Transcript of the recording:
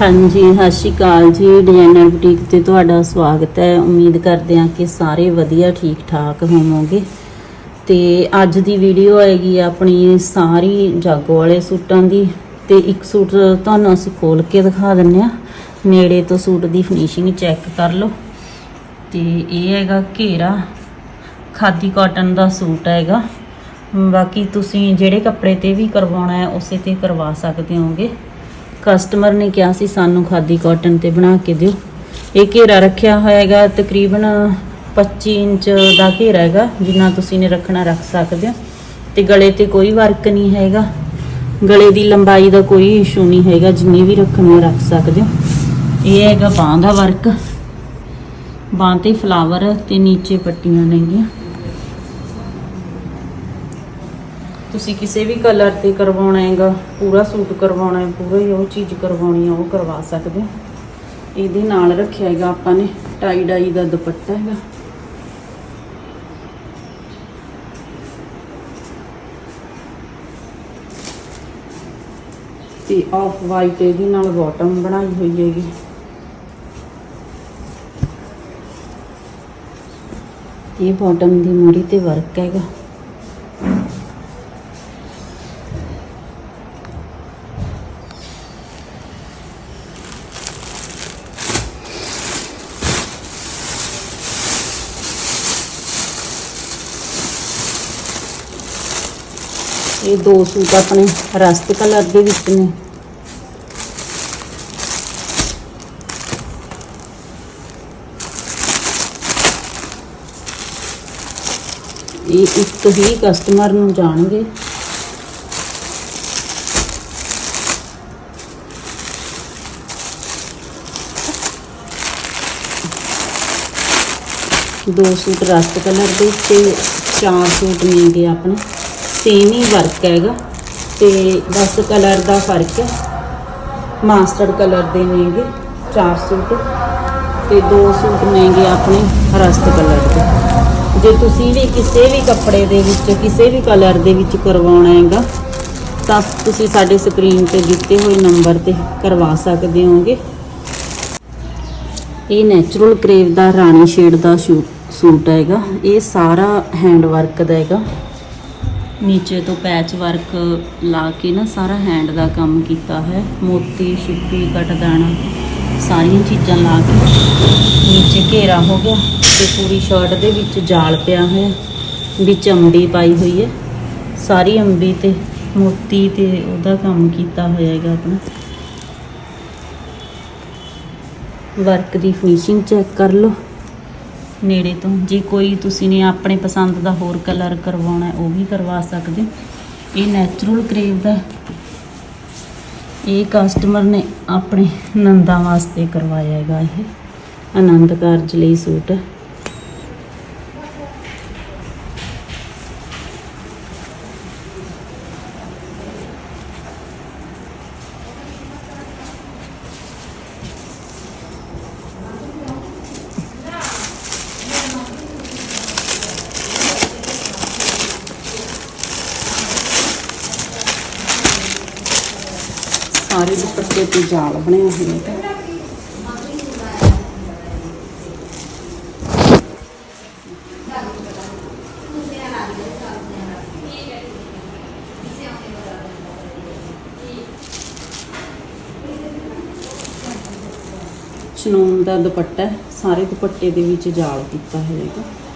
ਹਾਂਜੀ, ਸਤਿ ਸ਼੍ਰੀ ਅਕਾਲ ਜੀ। ਡਿਜ਼ਾਈਨਰ ਬੁਟੀਕ ਤੇ ਤੁਹਾਡਾ ਸਵਾਗਤ ਹੈ। ਉਮੀਦ ਕਰਦੇ ਹਾਂ ਕਿ ਸਾਰੇ ਵਧੀਆ ਠੀਕ ਠਾਕ ਹੋਵੋਗੇ। ਤੇ ਅੱਜ ਦੀ ਵੀਡੀਓ ਆਏਗੀ ਆਪਣੀ ਸਾਰੀ ਜਾਗੋ ਵਾਲੇ ਸੂਟਾਂ ਦੀ। ਤੇ ਇੱਕ ਸੂਟ ਤੁਹਾਨੂੰ ਅਸੀਂ ਖੋਲ ਕੇ ਦਿਖਾ ਦਿੰਨੇ ਆ ਨੇੜੇ ਤੋਂ ਸੂਟ ਦੀ ਫਿਨਿਸ਼ਿੰਗ ਚੈੱਕ ਕਰ ਲਓ। ਤੇ ਇਹ ਹੈਗਾ ਘੇਰਾ। ਖਾਦੀ ਕਾਟਨ ਦਾ ਸੂਟ ਹੈਗਾ। ਬਾਕੀ ਤੁਸੀਂ ਜਿਹੜੇ ਕੱਪੜੇ ਤੇ ਵੀ ਕਰਵਾਉਣਾ ਹੈ, ਉਸੇ ਤੇ ਕਰਵਾ ਸਕਦੇ ਹੋਗੇ ਕਸਟਮਰ ਨੇ ਕਿਹਾ ਸੀ, ਸਾਨੂੰ ਖਾਦੀ ਕਾਟਨ ਤੇ ਬਣਾ ਕੇ ਦਿਓ। ਇਹ ਘੇਰਾ ਰੱਖਿਆ ਹੋਇਆ ਹੈਗਾ ਤਕਰੀਬਨ 25 ਇੰਚ ਦਾ ਘੇਰਾ ਹੈਗਾ, ਜਿੰਨਾ ਤੁਸੀਂ ਨੇ ਰੱਖਣਾ ਰੱਖ ਸਕਦੇ ਹੋ। ਤੇ ਗਲੇ ਤੇ ਕੋਈ ਵਰਕ ਨਹੀਂ ਹੈਗਾ। ਗਲੇ ਦੀ ਲੰਬਾਈ ਦਾ ਕੋਈ ਇਸ਼ੂ ਨਹੀਂ ਹੈਗਾ, ਜਿੰਨੀ ਵੀ ਰੱਖਣੀ ਰੱਖ ਸਕਦੇ ਹੋ। ਇਹ ਹੈਗਾ ਬਾਂਹ ਦਾ ਵਰਕ ਬਾਂਹ ਤੇ ਫਲਾਵਰ ਤੇ ਨੀਚੇ ਪੱਟੀਆਂ ਨੇਗੀਆਂ। ਤੁਸੀਂ ਕਿਸੇ ਵੀ ਕਲਰ ਤੇ ਕਰਵਾਉਣਾ ਹੈਗਾ, ਪੂਰਾ ਸੂਟ ਕਰਵਾਉਣਾ ਹੈ, ਪੂਰਾ ਹੀ ਉਹ ਚੀਜ਼ ਕਰਵਾਉਣੀ ਹੈ, ਉਹ ਕਰਵਾ ਸਕਦੇ ਹੋ। ਇਹਦੇ ਨਾਲ ਰੱਖਿਆ ਹੈਗਾ ਆਪਾਂ ਨੇ ਟਾਈ ਡਾਈ ਦਾ ਦੁਪੱਟਾ ਹੈਗਾ। ਤੇ ਆਫ ਵਾਈਟ ਇਹਦੇ ਨਾਲ ਬਾਟਮ ਬਣਾਈ ਹੋਈ ਹੈਗੀ। ਇਹ ਬਾਟਮ ਦੀ ਮੂਰੀ ਤੇ ਵਰਕ ਹੈਗਾ। ਇਹ ਦੋ ਸੂਟ ਆਪਣੇ ਰਸਤ ਕਲਰ ਦੇ ਵਿੱਚ ਨੇ। ਇਹ ਇੱਕ ਹੀ ਕਸਟਮਰ ਨੂੰ ਜਾਣਗੇ। ਦੋ ਸੂਟ ਰਸਤ ਕਲਰ ਦੇ ਤੇ ਚਾਰ ਸੂਟ ਮਿਲ ਗਏ ਆਪਣੇ। ਸੇਮ ਹੀ ਵਰਕ ਹੈਗਾ ਤੇ ਬਸ ਕਲਰ ਦਾ ਫ਼ਰਕ ਹੈ। ਮਾਸਟਰਡ ਕਲਰ ਦੇ ਨੇਗੇ, ਚਾਰ ਸੂਟ। ਤੇ ਦੋ ਸੂਟ ਨੇਗੇ ਆਪਣੇ ਰਸਤ ਕਲਰ ਦੇ। ਜੇ ਤੁਸੀਂ ਵੀ ਕਿਸੇ ਵੀ ਕੱਪੜੇ ਦੇ ਵਿੱਚ, ਕਿਸੇ ਵੀ ਕਲਰ ਦੇ ਵਿੱਚ ਕਰਵਾਉਣਾ ਹੈਗਾ, ਤਾਂ ਤੁਸੀਂ ਸਾਡੇ ਸਕਰੀਨ ਤੇ ਦਿੱਤੇ ਹੋਏ ਨੰਬਰ ਤੇ ਕਰਵਾ ਸਕਦੇ ਹੋਗੇ। ਇਹ ਨੈਚੁਰਲ ਕਰੇਵ ਦਾ ਰਾਣੀ ਸ਼ੇਡ ਦਾ ਸ਼ੂ- ਸੂਟ ਹੈਗਾ। ਇਹ ਸਾਰਾ ਹੈਂਡ ਵਰਕ ਦਾ ਹੈਗਾ। ਨੀਚੇ ਤੋਂ ਪੈਚ ਵਰਕ ਲਾ ਕੇ ਨਾ ਸਾਰਾ ਹੈਂਡ ਦਾ ਕੰਮ ਕੀਤਾ ਹੈ। ਮੋਤੀ ਛਿੱਪੀ ਕਟਦਾਣਾ, ਸਾਰੀਆਂ ਚੀਜ਼ਾਂ ਲਾ ਕੇ ਨੀਚੇ ਘੇਰਾ ਹੋ ਗਿਆ ਤੇ ਪੂਰੀ ਸ਼ਰਟ ਦੇ ਵਿੱਚ ਜਾਲ ਪਿਆ ਹੋਇਆ ਵਿੱਚ ਅੰਬੀ ਪਾਈ ਹੋਈ ਹੈ। ਸਾਰੀ ਅੰਬੀ ਤੇ ਮੋਤੀ ਤੇ ਉਹਦਾ ਕੰਮ ਕੀਤਾ ਹੋਇਆ ਹੈਗਾ ਆਪਣਾ। ਵਰਕ ਦੀ ਫਿਨਿਸ਼ਿੰਗ ਚੈੱਕ ਕਰ ਲਓ। ਨੇੜੇ ਤੋਂ। ਜੇ ਕੋਈ ਤੁਸੀਂ ਨੇ ਆਪਣੇ ਪਸੰਦ ਦਾ ਹੋਰ ਕਲਰ ਕਰਵਾਉਣਾ ਉਹ ਵੀ ਕਰਵਾ ਸਕਦੇ। ਹੋ। ਇਹ ਨੈਚੁਰਲ ਕਰੇਵ ਦਾ ਇਹ ਕਸਟਮਰ ਨੇ ਆਪਣੇ ਨੰਦਾਂ ਵਾਸਤੇ ਕਰਵਾਇਆ ਹੈਗਾ ਇਹ। ਆਨੰਦ ਕਾਰਜ ਲਈ ਸੂਟ। ਸਾਰੇ ਦੁਪੱਟੇ ਤੇ ਜਾਲ ਬਣਿਆ ਹੋਇਆ ਹੈ। ਸਨੂਨ ਦਾ ਦੁਪੱਟਾ ਸਾਰੇ ਦੁਪੱਟੇ ਦੇ ਵਿੱਚ ਜਾਲ ਕੀਤਾ ਹੋਇਆ ਹੈਗਾ।